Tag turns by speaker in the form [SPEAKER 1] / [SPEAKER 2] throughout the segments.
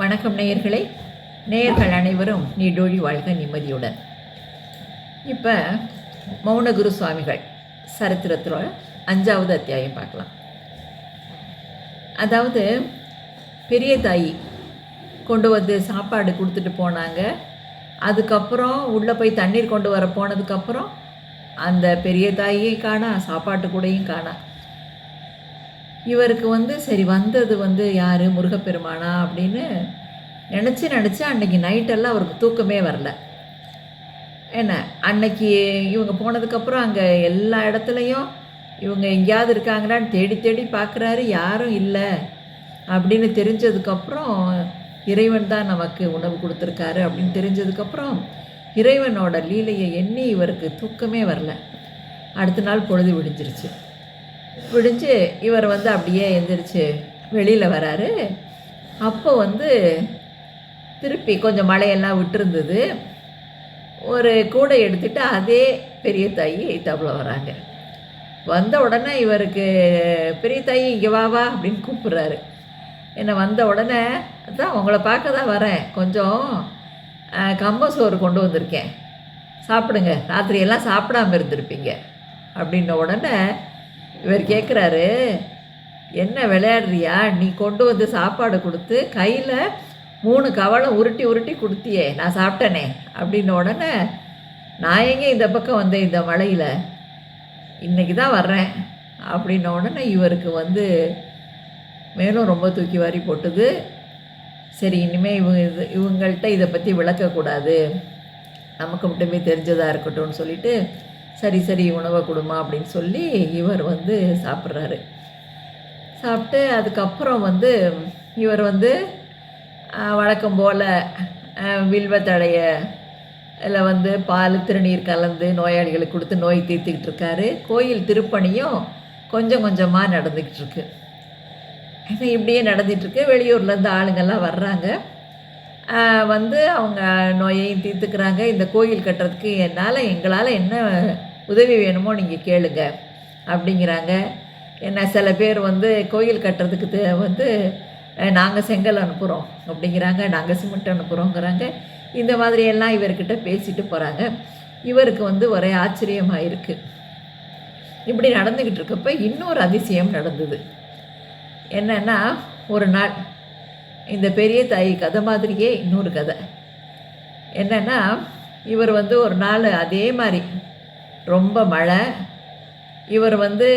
[SPEAKER 1] வணக்கம் நேயர்களே. நேயர்கள் அனைவரும் நீடோழி வாழ்க நிம்மதியுடன். இப்போ மௌனகுரு சுவாமிகள் சரித்திரத்தில் அஞ்சாவது அத்தியாயம் பார்க்கலாம். அதாவது பெரிய தாயி கொண்டு வந்து சாப்பாடு கொடுத்துட்டு போனாங்க. அதுக்கப்புறம் உள்ளே போய் தண்ணீர் கொண்டு வர போனதுக்கப்புறம் அந்த பெரிய தாயை காணா சாப்பாட்டு கூடையும் காணா. இவருக்கு வந்து சரி வந்தது வந்து யார்? முருகப்பெருமானா? அப்படின்னு நினச்சி நினச்சி அன்னைக்கு நைட்டெல்லாம் அவருக்கு தூக்கமே வரல. என்ன? அன்னைக்கு இவங்க போனதுக்கப்புறம் அங்கே எல்லா இடத்துலையும் இவங்க எங்கேயாவது இருக்காங்களான்னு தேடி தேடி பார்க்குறாரு யாரும் இல்லை அப்படின்னு தெரிஞ்சதுக்கப்புறம் இறைவன் தான் நமக்கு உணவு கொடுத்துருக்காரு அப்படின்னு தெரிஞ்சதுக்கப்புறம் இறைவனோட லீலையை எண்ணி இவருக்கு தூக்கமே வரல. அடுத்த நாள் பொழுது விடிஞ்சிருச்சு. விடிஞ்சு இவர் வந்து அப்படியே எந்திரிச்சு வெளியில் வராரு. அப்போ வந்து திருப்பி கொஞ்சம் மழையெல்லாம் விட்டுருந்தது. ஒரு கூடை எடுத்துட்டு அதே பெரிய தாயி எய்த்தாப்புல வராங்க. வந்த உடனே இவருக்கு பெரிய தாயி இங்கே வா வா அப்படின்னு கூப்பிட்றாரு. என்னை வந்த உடனே அதான் உங்களை பார்க்க தான் வரேன். கொஞ்சம் அஹ், கம்ப சோறு கொண்டு வந்திருக்கேன். சாப்பிடுங்க. ராத்திரியெல்லாம் சாப்பிடாம இருந்திருப்பீங்க. அப்படின்ன உடனே இவர் கேட்குறாரு என்ன விளையாடுறியா? நீ கொண்டு வந்து சாப்பாடு கொடுத்து கையில் மூணு கவலம் உருட்டி உருட்டி கொடுத்தியே நான் சாப்பிட்டேனே அப்படின்ன உடனே நான் எங்கே இந்த பக்கம் வந்தேன் இந்த மலையில்? இன்றைக்கி தான் வர்றேன் அப்படின்ன உடனே இவருக்கு வந்து மேலும் ரொம்ப தூக்கி வாரி போட்டுது. சரி இனிமேல் இவங்க இது இவங்கள்ட்ட இதை பற்றி விளக்கக்கூடாது. நமக்கு மட்டுமே தெரிஞ்சதாக இருக்கட்டும்னு சொல்லிட்டு சரி சரி உணவை கொடுமா அப்படின்னு சொல்லி இவர் வந்து சாப்பிட்றாரு. சாப்பிட்டு அதுக்கப்புறம் வந்து இவர் வந்து வழக்கம் போல் வில்வத்தடைய இதில் வந்து பால் திருநீர் கலந்து நோயாளிகளுக்கு கொடுத்து நோய் தீர்த்துக்கிட்டு இருக்காரு. கோயில் திருப்பணியும் கொஞ்சம் கொஞ்சமாக நடந்துக்கிட்டு இருக்கு. இது இப்படியே நடந்துகிட்ருக்கு வெளியூர்லேருந்து ஆளுங்கள்லாம் வர்றாங்க. வந்து அவங்க நோயையும் தீர்த்துக்கிறாங்க. இந்த கோயில் கட்டுறதுக்கு என்னால் எங்களால் என்ன உதவி வேணுமோ நீங்கள் கேளுங்க அப்படிங்கிறாங்க. என்ன சில பேர் வந்து கோயில் கட்டுறதுக்கு வந்து நாங்கள் செங்கல் அனுப்புகிறோம் அப்படிங்கிறாங்க. நாங்கள் சிமெண்ட் அனுப்புகிறோங்கிறாங்க இந்த மாதிரியெல்லாம் இவர்கிட்ட பேசிட்டு போகிறாங்க இவருக்கு வந்து ஒரே ஆச்சரியமாக இருக்குது இப்படி நடந்துக்கிட்டு இருக்கப்ப இன்னொரு அதிசயம் நடந்தது. என்னன்னா ஒரு நாள் இந்த பெரிய தாய் கதை மாதிரியே இன்னொரு கதை. என்னென்னா இவர் வந்து ஒரு நாள் அதே மாதிரி ரொம்ப மழை. இவர் வந்து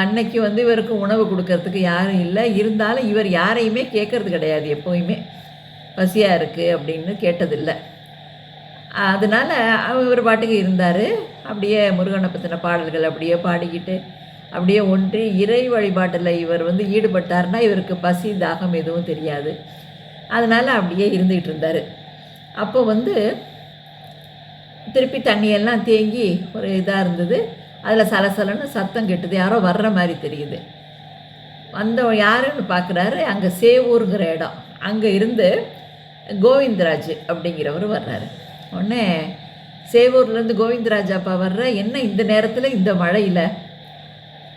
[SPEAKER 1] அன்னைக்கு வந்து இவருக்கு உணவு கொடுக்கறதுக்கு யாரும் இல்லை. இருந்தாலும் இவர் யாரையுமே கேட்கறது கிடையாது எப்போயுமே. பசியாக இருக்குது அப்படின்னு கேட்டதில்லை. அதனால் இவர் பாட்டுக்கு இருந்தார். அப்படியே முருகனை பற்றின பாடல்கள் அப்படியே பாடிக்கிட்டு அப்படியே ஒன்றி இறை வழிபாட்டில் இவர் வந்து ஈடுபட்டார்னா இவருக்கு பசி தாகம் எதுவும் தெரியாது. அதனால் அப்படியே இருந்துகிட்டு இருந்தார். அப்போ வந்து திருப்பி தண்ணியெல்லாம் தேங்கி ஒரு இதாக இருந்தது. அதில் சலசலன்னு சத்தம் கெட்டுது. யாரோ வர்ற மாதிரி தெரியுது. வந்த யாருன்னு பார்க்குறாரு. அங்கே சேவூருங்கிற இடம். அங்கே இருந்து கோவிந்தராஜ் அப்படிங்கிறவர் வர்றாரு. உடனே சேவூர்லேருந்து கோவிந்தராஜ் அப்பா வர்ற என்ன இந்த நேரத்தில் இந்த மழையில்?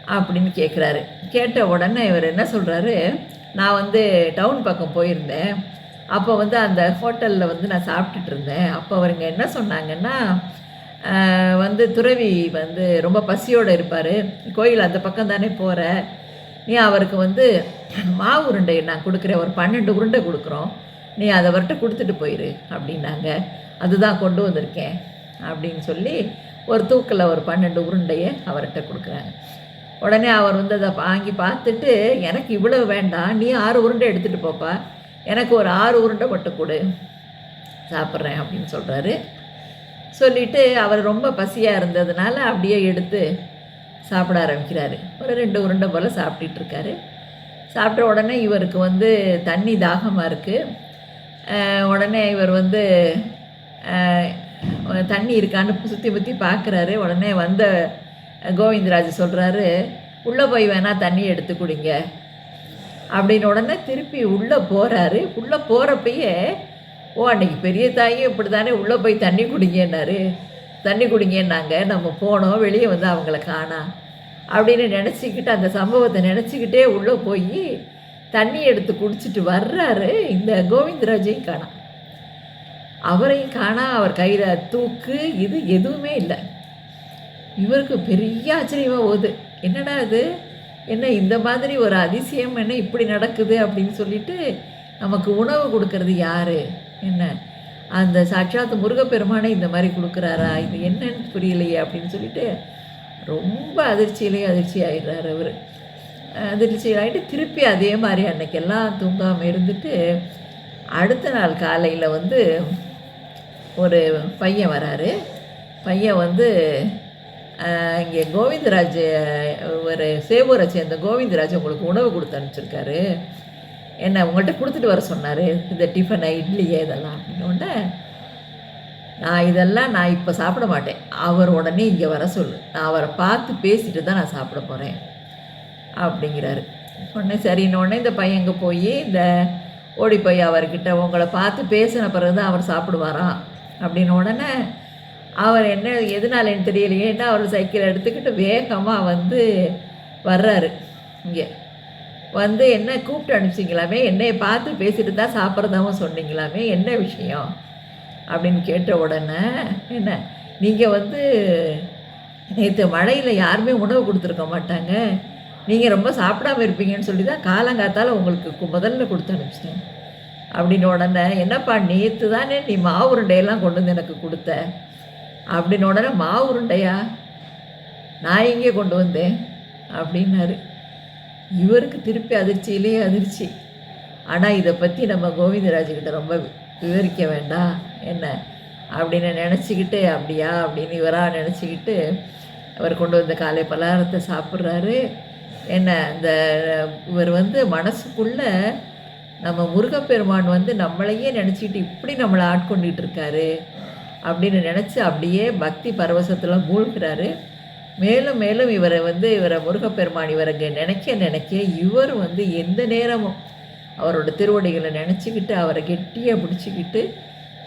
[SPEAKER 1] அப்படின்னு கேட்குறாரு. கேட்ட உடனே இவர் என்ன சொல்கிறாரு நான் வந்து டவுன் பக்கம் போயிருந்தேன். அப்போ வந்து அந்த ஹோட்டலில் வந்து நான் சாப்பிட்டுட்டு இருந்தேன். அப்போ அவருங்க என்ன சொன்னாங்கன்னா வந்து துறவி வந்து ரொம்ப பசியோடு இருப்பார். கோயில் அந்த பக்கம் தானே போகிற நீ அவருக்கு வந்து மாவு உருண்டை நான் கொடுக்குறேன். ஒரு பன்னெண்டு உருண்டை கொடுக்குறோம். நீ அதை அவர்கிட்ட கொடுத்துட்டு போயிரு அப்படின்னாங்க. அதுதான் கொண்டு வந்திருக்கேன் அப்படின்னு சொல்லி ஒரு தூக்கில் ஒரு பன்னெண்டு உருண்டையை அவர்கிட்ட கொடுக்குறாங்க. உடனே அவர் வந்து அதை வாங்கி பார்த்துட்டு எனக்கு இவ்வளவு வேண்டாம். நீ ஆறு உருண்டை எடுத்துகிட்டு போப்பா. எனக்கு ஒரு ஆறு உருண்டை மட்டும் கொடு. சாப்பிட்றேன் அப்படின்னு சொல்கிறாரு சொல்லிட்டு அவர் ரொம்ப பசியாக இருந்ததுனால அப்படியே எடுத்து சாப்பிட ஆரம்பிக்கிறாரு. ஒரு ரெண்டு உருண்டை போல் சாப்பிட்டுட்டு இருக்காரு. சாப்பிட்ட உடனே இவருக்கு வந்து தண்ணி தாகமாக இருக்குது உடனே இவர் வந்து தண்ணி இருக்கான்னு சுற்றி முற்றி பார்க்குறாரு உடனே வந்த கோவிந்தராஜ் சொல்கிறாரு உள்ளே போய் வேணால் தண்ணி எடுத்து குடிங்க. அப்படின்னு உடனே திருப்பி உள்ளே போகிறாரு உள்ளே போகிறப்பயே ஓ அன்றைக்கி பெரிய தாயும் இப்படி தானே உள்ளே போய் தண்ணி குடிங்கன்னாரு. தண்ணி குடிங்கன்னாங்க. நம்ம போனோம். வெளியே வந்து அவங்கள காணா. அப்படின்னு நினச்சிக்கிட்டு அந்த சம்பவத்தை நினச்சிக்கிட்டே உள்ளே போய் தண்ணி எடுத்து குடிச்சிட்டு வர்றாரு. இந்த கோவிந்தராஜையும் காணாம் அவரையும் காணா. அவர் கையில் தூக்கு இது எதுவுமே இல்லை. இவருக்கு பெரிய ஆச்சரியமாக போகுது. என்னடா இது? என்ன இந்த மாதிரி ஒரு அதிசயம் என்ன இப்படி நடக்குது அப்படின்னு சொல்லிட்டு நமக்கு உணவு கொடுக்கறது யாரு? என்ன? அந்த சாட்சாத் முருகப்பெருமானே இந்த மாதிரி கொடுக்குறாரா? இது என்னன்னு புரியலையே அப்படின்னு சொல்லிட்டு ரொம்ப அதிர்ச்சியிலே அதிர்ச்சி ஆகிடுறார் அவர். அதிர்ச்சி ஆகிட்டு திருப்பி அதே மாதிரி அன்னைக்கெல்லாம் தூங்காமல் இருந்துட்டு அடுத்த நாள் காலையில் வந்து ஒரு பையன் வராரு. பையன் வந்து இங்கே கோவிந்தராஜ் ஒரு சேவூரை சேர்ந்த கோவிந்தராஜ் உங்களுக்கு உணவு கொடுத்து அனுப்பிச்சிருக்காரு. என்ன உங்கள்கிட்ட கொடுத்துட்டு வர சொன்னார் இந்த டிஃபனை இட்லியே இதெல்லாம் அப்படின்னு. உடனே நான் இதெல்லாம் நான் இப்போ சாப்பிட மாட்டேன். அவர் உடனே இங்கே வர சொல்லு. நான் அவரை பார்த்து பேசிட்டு தான் நான் சாப்பிட போகிறேன் அப்படிங்கிறாரு. உடனே சரின்னு உடனே இந்த பையன் இங்கே போய் இந்த ஓடி போய் அவர்கிட்ட உங்களை பார்த்து பேசின பிறகு தான் அவர் சாப்பிடுவாராம் அப்படின்னு உடனே அவர் என்ன எதனாலன்னு தெரியலையேன்னா அவர் சைக்கிள் எடுத்துக்கிட்டு வேகமாக வந்து வர்றாரு இங்கே. வந்து என்ன கூப்பிட்டு அனுப்பிச்சிங்களாமே என்னையை பார்த்து பேசிட்டு தான் சாப்பிட்றதாவும் சொன்னீங்களாமே என்ன விஷயம்? அப்படின்னு கேட்ட உடனே என்ன நீங்கள் வந்து நேற்று மழையில் யாருமே உணவு கொடுத்துருக்க மாட்டாங்க. நீங்கள் ரொம்ப சாப்பிடாம இருப்பீங்கன்னு சொல்லி தான் காலங்காத்தால் உங்களுக்கு முதல்ல கொடுத்து அனுப்பிச்சிட்டேன். அப்படின்னு உடனே என்னப்பா நேற்று தானே நீ மாவு உருண்டையெல்லாம் கொண்டு வந்து எனக்கு கொடுத்த? அப்படின்னு உடனே மா உருண்டையா? நான் இங்கே கொண்டு வந்தேன் அப்படின்னாரு. இவருக்கு திருப்பி அதிர்ச்சியிலேயே அதிர்ச்சி. ஆனால் இதை பற்றி நம்ம கோவிந்தராஜுக்கிட்ட ரொம்ப வி- விவரிக்க வேண்டாம் என்ன? அப்படின்னு நினச்சிக்கிட்டு அப்படியா? அப்படின்னு இவராக நினச்சிக்கிட்டு அவர் கொண்டு வந்த காலை பலகாரத்தை சாப்பிட்றாரு. என்ன இந்த இவர் வந்து மனசுக்குள்ளே நம்ம முருகப்பெருமான் வந்து நம்மளையே நினச்சிக்கிட்டு இப்படி நம்மளை ஆட்கொண்டுட்டு இருக்காரு. அப்படின்னு நினச்சி அப்படியே பக்தி பரவசத்தில் மூழ்கிறாரு. மேலும் மேலும் இவரை வந்து இவரை முருகப்பெருமான் இவருக்கு நினைக்க நினைக்க இவர் வந்து எந்த நேரமும் அவரோட திருவடிகளை நினச்சிக்கிட்டு அவரை கெட்டியாக பிடிச்சிக்கிட்டு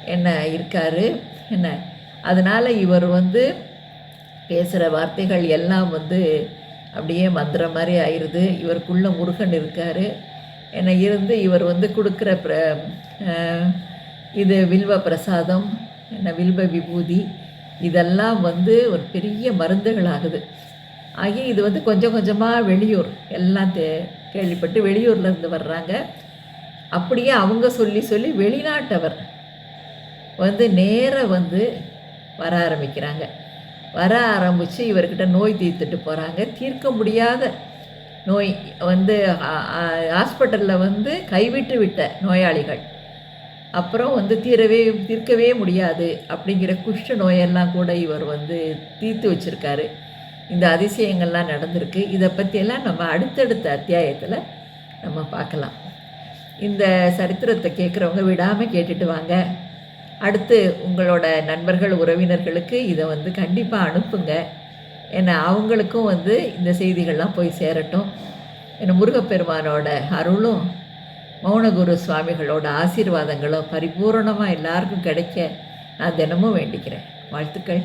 [SPEAKER 1] என்ன இருக்காரு? என்ன? அதனால் இவர் வந்து பேசுகிற வார்த்தைகள் எல்லாம் வந்து அப்படியே மந்திரம் மாதிரி ஆயிடுது இவருக்குள்ளே முருகன் இருக்கார். என்ன இருந்து இவர் வந்து கொடுக்குற பிர இது வில்வ பிரசாதம் என்ன வில்ப விபூதி இதெல்லாம் வந்து ஒரு பெரிய மருந்துகளாகுது. ஆகிய இது வந்து கொஞ்சம் கொஞ்சமாக வெளியூர் எல்லாம் தே கேள்விப்பட்டு வெளியூர்லேருந்து வர்றாங்க. அப்படியே அவங்க சொல்லி சொல்லி வெளிநாட்டவர் வந்து நேராக வந்து வர ஆரம்பிக்கிறாங்க. வர ஆரம்பித்து இவர்கிட்ட நோய் தீர்த்துட்டு போகிறாங்க தீர்க்க முடியாத நோய் வந்து ஹாஸ்பிட்டலில் வந்து கைவிட்டு விட்ட நோயாளிகள். அப்புறம் வந்து தீரவே தீர்க்கவே முடியாது அப்படிங்கிற குஷ்ட நோயெல்லாம் கூட இவர் வந்து தீர்த்து வச்சிருக்காரு. இந்த அதிசயங்கள்லாம் நடந்திருக்கு. இதை பற்றியெல்லாம் நம்ம அடுத்தடுத்த அத்தியாயத்தில் நம்ம பார்க்கலாம். இந்த சரித்திரத்தை கேட்குறவங்க விடாமல் கேட்டுட்டு வாங்க. அடுத்து உங்களோட நண்பர்கள் உறவினர்களுக்கு இதை வந்து கண்டிப்பாக அனுப்புங்க. ஏன்னா அவங்களுக்கும் வந்து இந்த செய்திகள்லாம் போய் சேரட்டும். ஏன்னா முருகப்பெருமானோட அருளும் மௌனகுரு சுவாமிகளோட ஆசீர்வாதங்களும் பரிபூரணமாக எல்லாருக்கும் கிடைக்க நான் தினமும் வேண்டிக்கிறேன். வாழ்த்துக்கள்.